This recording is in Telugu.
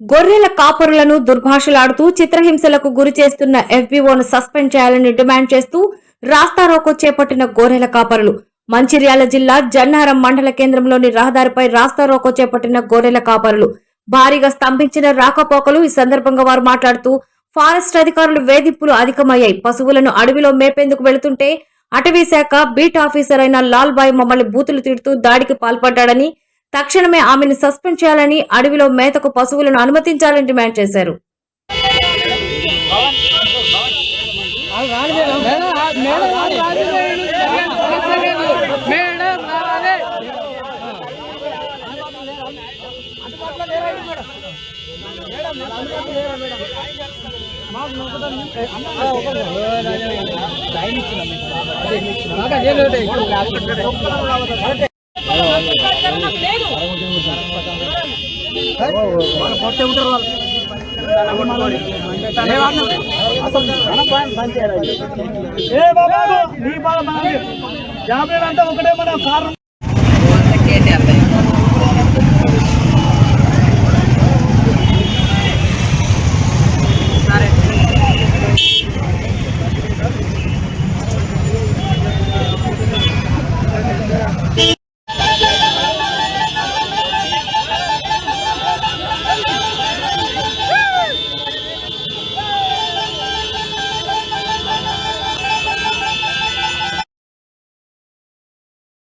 గొర్రెల కాపరులను దుర్భాషలాడుతూ చిత్రహింసలకు గురి చేస్తున్న ఎఫ్బీఓను సస్పెండ్ చేయాలని డిమాండ్ చేస్తూ రాస్తారోకో చేపట్టిన గొర్రెల కాపరులు. మంచిర్యాల జిల్లా జన్నారం మండల కేంద్రంలోని రహదారిపై రాస్తారోకో చేపట్టిన గొర్రెల కాపరులు. భారీగా స్తంభించిన రాకపోకలు ఈ సందర్భంగా వారు మాట్లాడుతూ ఫారెస్ట్ అధికారులు వేధింపులు అధికమయ్యాయి. పశువులను అడవిలో మేపేందుకు వెళుతుంటే అటవీ శాఖ బీట్ ఆఫీసర్ అయిన లాల్ బాయ్ మమ్మల్ని బూతులు తిడుతూ దాడికి పాల్పడ్డాడని తక్షణమే ఆమెను సస్పెండ్ చేయాలని అడవిలో మేతకు పశువులను అనుమతించాలని డిమాండ్ చేశారు. మేడం రావాలి ఏ బాబా యాభై అంటే ఒకటే మన కారణం